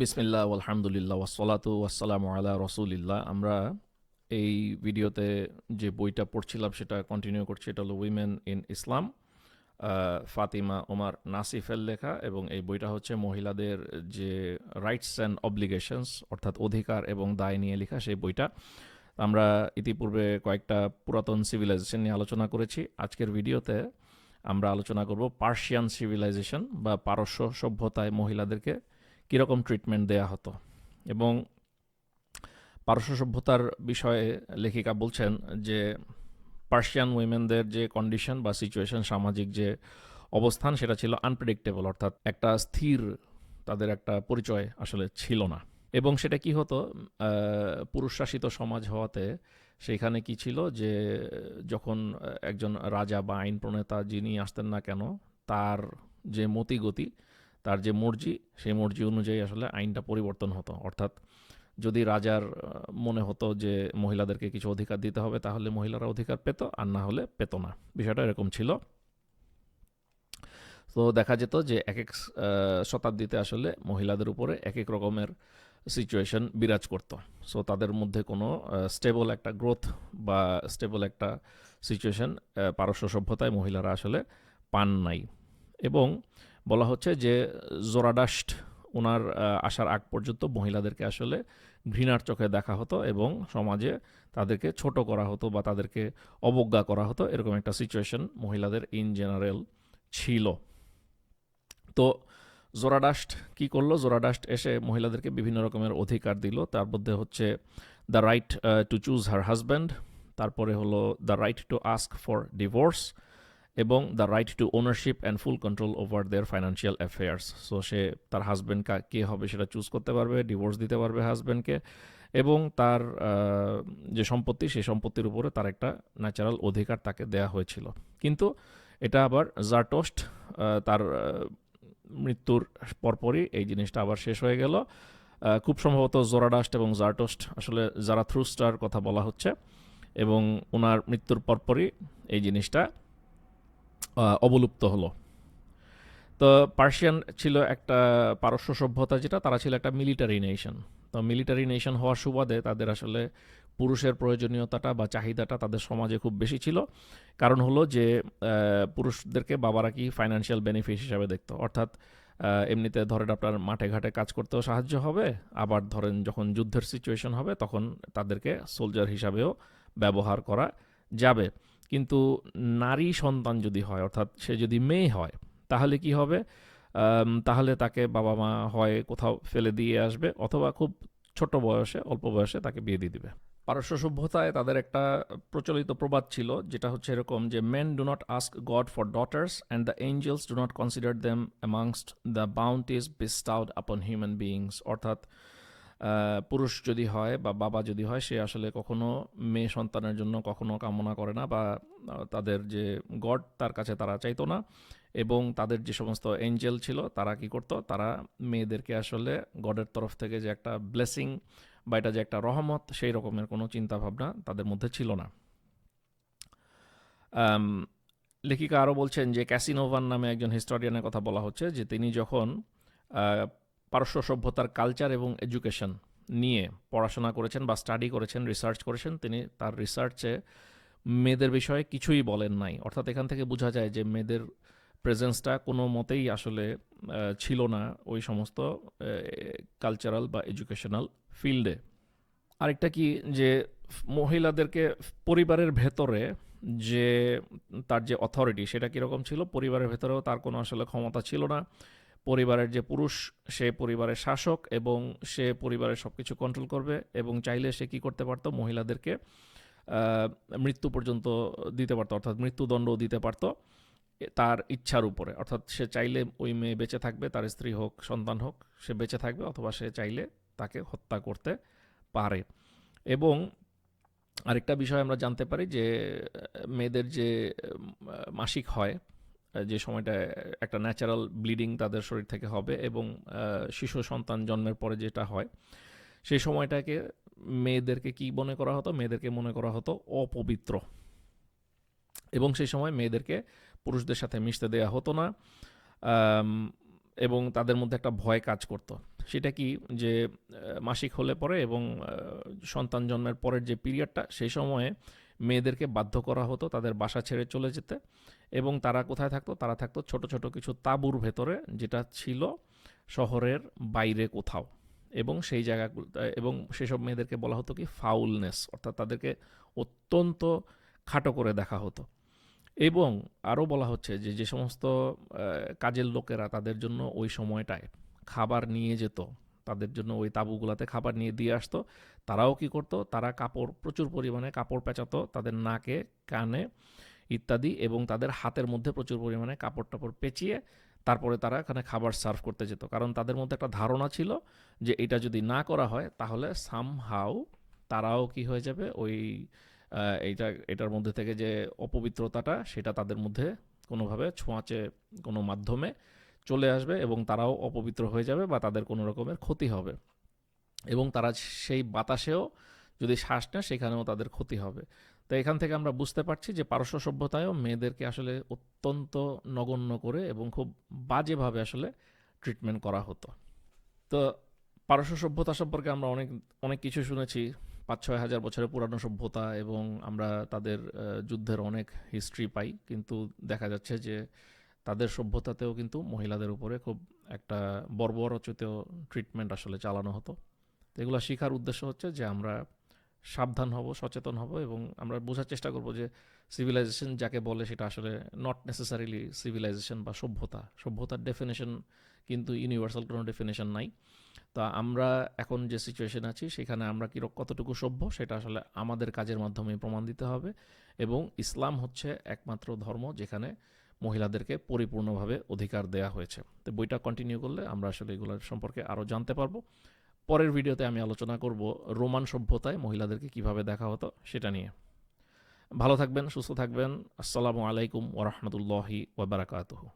বিসমিল্লাহ, আলহামদুলিল্লাহ, ওয়াসসালাতু ওয়াসসালামু আলা রসুলিল্লাহ। আমরা এই ভিডিওতে যে বইটা পড়ছিলাম, সেটা কন্টিনিউ করছি। এটা হলো women in Islam Fatima Omar নাসিফের লেখা এবং এই বইটা হচ্ছে মহিলাদের যে রাইটস অ্যান্ড অব্লিগেশনস অর্থাৎ অধিকার এবং দায় নিয়ে লেখা সেই বইটা। আমরা ইতিপূর্বে কয়েকটা পুরাতন সিভিলাইজেশন নিয়ে আলোচনা করেছি। আজকের ভিডিওতে আমরা আলোচনা করব পার্সিয়ান সিভিলাইজেশন বা পারস্য সভ্যতায় মহিলাদেরকে। কীরকম ট্রিটমেন্ট দেয়া হতো? এবং পারস্য সভ্যতার বিষয়ে লেখিকা বলছেন যে পার্সিয়ান উইমেনদের যে কন্ডিশন বা সিচুয়েশন সামাজিক যে অবস্থান সেটা ছিল আনপ্রেডিক্টেবল অর্থাৎ একটা স্থির তাদের একটা পরিচয় আসলে ছিল না। এবং সেটা কি হতো? আহ, পুরুষ শাসিত সমাজ হওয়াতে সেখানে কি ছিল যে যখন একজন রাজা বা আইন প্রণেতা যিনি আসতেন না কেন তার যে মতিগতি তার যে মর্জি, সেই মর্জি অনুযায়ী আসলে আইনটা পরিবর্তন হতো। অর্থাৎ যদি রাজার মনে হতো যে মহিলাদেরকে কিছু অধিকার দিতে হবে, তাহলে মহিলারা অধিকার পেত, আর না হলে পেত না। বিষয়টা এরকম ছিল। তো দেখা যেত যে এক এক শতাব্দীতে আসলে মহিলাদের উপরে এক এক রকমের সিচুয়েশন বিরাজ করত। সো তাদের মধ্যে কোনো স্টেবল একটা গ্রোথ বা স্টেবল একটা সিচুয়েশন পারস্য সভ্যতায় মহিলারা আসলে পান নাই। এবং বলা হচ্ছে যে জোরাডাস্ট ওনার আসার আগ পর্যন্ত মহিলাদেরকে আসলে ঘৃণার চোখে দেখা হতো এবং সমাজে তাদেরকে ছোট করা হতো বা তাদেরকে অবজ্ঞা করা হতো, এরকম একটা সিচুয়েশন মহিলাদের ইন জেনারেল ছিল। তো জোরাডাস্ট কি করল? জোরাডাস্ট এসে মহিলাদেরকে বিভিন্ন রকমের অধিকার দিল। তার মধ্যে হচ্ছে the right to choose her husband তারপরে হলো the right to ask for divorce এবং the right to ownership and full control over their financial affairs so সে তার হাজব্যান্ড কে হবে সেটা চুজ করতে পারবে ডিভোর্স দিতে পারবে হাজব্যান্ডকে এবং তার যে সম্পত্তি, সেই সম্পত্তির উপরে তার একটা ন্যাচারাল অধিকার তাকে দেয়া হয়েছিল। কিন্তু এটা আবার জারটোস্ট তার মৃত্যুর পরপরই এই জিনিসটা আবার শেষ হয়ে গেল। খুব সম্ভবত জোরাডাস্ট এবং জারটোস্ট আসলে জারাথ্রুস্টার কথা বলা হচ্ছে, এবং ওনার মৃত্যুর পরপরই এই জিনিসটা অবলুপ্ত হলো। তো পার্সিয়ান ছিল একটা পারস্য সভ্যতা যেটা, তারা ছিল একটা মিলিটারি নেশন তো মিলিটারি নেশন হওয়ার সুবাদে তাদের আসলে পুরুষের প্রয়োজনীয়তাটা বা চাহিদাটা তাদের সমাজে খুব বেশি ছিল। কারণ হলো যে পুরুষদেরকে বাবারা কি ফাইন্যান্সিয়াল বেনিফিট হিসাবে দেখতো। অর্থাৎ এমনিতে ধরেন আপনার মাঠে ঘাটে কাজ করতেও সাহায্য হবে, আবার ধরেন যখন যুদ্ধের সিচুয়েশন হবে, তখন তাদেরকে সোলজার হিসাবেও ব্যবহার করা যাবে। কিন্তু নারী সন্তান যদি হয়, অর্থাৎ সে যদি মেয়ে হয়, তাহলে কি হবে? তাহলে তাকে বাবা মা হয় কোথাও ফেলে দিয়ে আসবে অথবা খুব ছোট বয়সে, অল্প বয়সে তাকে বিয়ে দিয়ে দিবে। পারস্য সভ্যতায় তাদের একটা প্রচলিত প্রবাদ ছিল, যেটা হচ্ছে এরকম যে men do not ask God for daughters and the angels do not consider them amongst the bounties bestowed upon human beings অর্থাৎ পুরুষ যদি হয় বা বাবা যদি হয়, সে আসলে কখনো মেয়ে সন্তানের জন্য কখনো কামনা করে না বা তাদের যে গড, তার কাছে তারা চাইতো না। এবং তাদের যে সমস্ত এঞ্জেল ছিল, তারা কি করতো? তারা মেয়েদেরকে আসলে গডের তরফ থেকে যে একটা ব্লেসিং বা এটা যে একটা রহমত, সেই রকমের কোনো চিন্তা ভাবনা তাদের মধ্যে ছিল না। লেখিকা আরও বলছেন যে ক্যাসিনোভান নামে একজন হিস্টোরিয়ানের কথা বলা হচ্ছে, যে তিনি যখন পারস্য সভ্যতার কালচার এবং এডুকেশন নিয়ে পড়াশোনা করেছেন বা স্টাডি করেছেন রিসার্চ করেছেন। তিনি তার রিসার্চে মেয়েদের বিষয়ে কিছুই বলেন নাই। অর্থাৎ এখান থেকে বোঝা যায় যে মেয়েদের প্রেজেন্সটা কোনো মতেই আসলে ছিল না ওই সমস্ত কালচারাল বা এডুকেশনাল ফিল্ডে আরেকটা কি যে মহিলাদেরকে পরিবারের ভেতরে যে, তার যে অথরিটি সেটা কীরকম ছিল? পরিবারের ভেতরেও তার কোনো আসলে ক্ষমতা ছিল না। পরিবারের যে পুরুষ, সে পরিবারের শাসক এবং সে পরিবারের সব কিছু কন্ট্রোল করবে এবং চাইলে সে কি করতে পারতো? মহিলাদেরকে মৃত্যু পর্যন্ত দিতে পারতো, অর্থাৎ মৃত্যুদণ্ডও দিতে পারতো তার ইচ্ছার উপরে। অর্থাৎ সে চাইলে ওই মেয়ে বেঁচে থাকবে, তার স্ত্রী হোক, সন্তান হোক, সে বেঁচে থাকবে অথবা সে চাইলে তাকে হত্যা করতে পারে। এবং আরেকটা বিষয় আমরা জানতে পারি যে মেয়েদের যে মাসিক হয় যে সময়টা একটা ন্যাচারাল ব্লিডিং তাদের শরীর থেকে হবে এবং শিশু সন্তান জন্মের পরে যেটা হয়, সেই সময়টাকে মেয়েদেরকে কি মনে করা হতো? মেয়েদেরকে মনে করা হতো অপবিত্র। এবং সেই সময় মেয়েদেরকে পুরুষদের সাথে মিশতে দেওয়া হতো না এবং তাদের মধ্যে একটা ভয় কাজ করতো। সেটা কি যে মাসিক হলে পরে এবং সন্তান জন্মের পরের যে পিরিয়ডটা সেই সময়ে মেয়েদেরকে বাধ্য করা হতো তাদের বাসা ছেড়ে চলে যেতে এবং তারা কোথায় থাকতো? তারা থাকতো ছোট ছোট কিছু তাঁবুর ভেতরে যেটা ছিল শহরের বাইরে কোথাও। এবং সেই জায়গাগুলো, এবং সেসব মেয়েদেরকে বলা হতো কি ফাউলনেস অর্থাৎ তাদেরকে অত্যন্ত খাটো করে দেখা হতো। এবং আরও বলা হচ্ছে যে যে সমস্ত কাজের লোকেরা তাদের জন্য ওই সময়টায় খাবার নিয়ে যেত। তাদের জন্য ওই তাঁবুগুলাতে খাবার নিয়ে দিয়ে আসতো। তারাও কি করতো? তারা কাপড়, প্রচুর পরিমাণে কাপড় পেঁচাতো তাদের নাকে, কানে ইত্যাদি এবং তাদের হাতের মধ্যে প্রচুর পরিমাণে কাপড় টাপড় পেঁচিয়ে তারপরে তারা এখানে খাবার সার্ভ করতে যেত। কারণ তাদের মধ্যে একটা ধারণা ছিল যে এটা যদি না করা হয় তাহলে সামহাও তারাও কি হয়ে যাবে? ওই এইটা, এটার মধ্যে থেকে যে অপবিত্রতাটা সেটা তাদের মধ্যে কোনোভাবে ছোঁয়াচে কোনো মাধ্যমে চলে আসবে এবং তারাও অপবিত্র হয়ে যাবে বা তাদের কোনো রকমের ক্ষতি হবে। এবং তারা সেই বাতাসেও যদি শ্বাস নেয়, সেখানেও তাদের ক্ষতি হবে। তো এখান থেকে আমরা বুঝতে পারছি যে পারস্য সভ্যতায়ও মেয়েদেরকে আসলে অত্যন্ত নগণ্য করে এবং খুব বাজেভাবে আসলে ট্রিটমেন্ট করা হতো। তো পারস্য সভ্যতা সম্পর্কে আমরা অনেক অনেক কিছু শুনেছি। পাঁচ ছয় হাজার বছরের পুরানো সভ্যতা এবং আমরা তাদের যুদ্ধের অনেক হিস্ট্রি পাই। কিন্তু দেখা যাচ্ছে যে তাদের সভ্যতাতেও কিন্তু মহিলাদের উপরে খুব একটা বর্বরচিত ট্রিটমেন্ট আসলে চালানো হতো। তো এগুলো শেখার উদ্দেশ্য হচ্ছে যে আমরা সাবধান হব, সচেতন হব এবং আমরা বোঝার চেষ্টা করব যে সিভিলাইজেশন যাকে বলে সেটা আসলে নট নেসেসারিলি সিভিলাইজেশন বা সভ্যতা। সভ্যতার ডেফিনেশন কিন্তু ইউনিভার্সাল কোনো ডেফিনেশন নাই। তা আমরা এখন যে সিচুয়েশন আছি, সেখানে আমরা কি কতটুকু সভ্য সেটা আসলে আমাদের কাজের মাধ্যমে প্রমাণ দিতে হবে এবং ইসলাম হচ্ছে একমাত্র ধর্ম যেখানে মহিলাদেরকে পরিপূর্ণভাবে অধিকার দেয়া হয়েছে। তো বইটা কন্টিনিউ করলে আমরা আসলে এগুলোর সম্পর্কে আরও জানতে পারব। পরের ভিডিওতে আমি আলোচনা করব রোমান সভ্যতায় মহিলাদেরকে কীভাবে দেখা হতো সেটা নিয়ে। ভালো থাকবেন, সুস্থ থাকবেন। আসসালামু আলাইকুম ওরহমতুল্লাহি ওবরাকাতুহু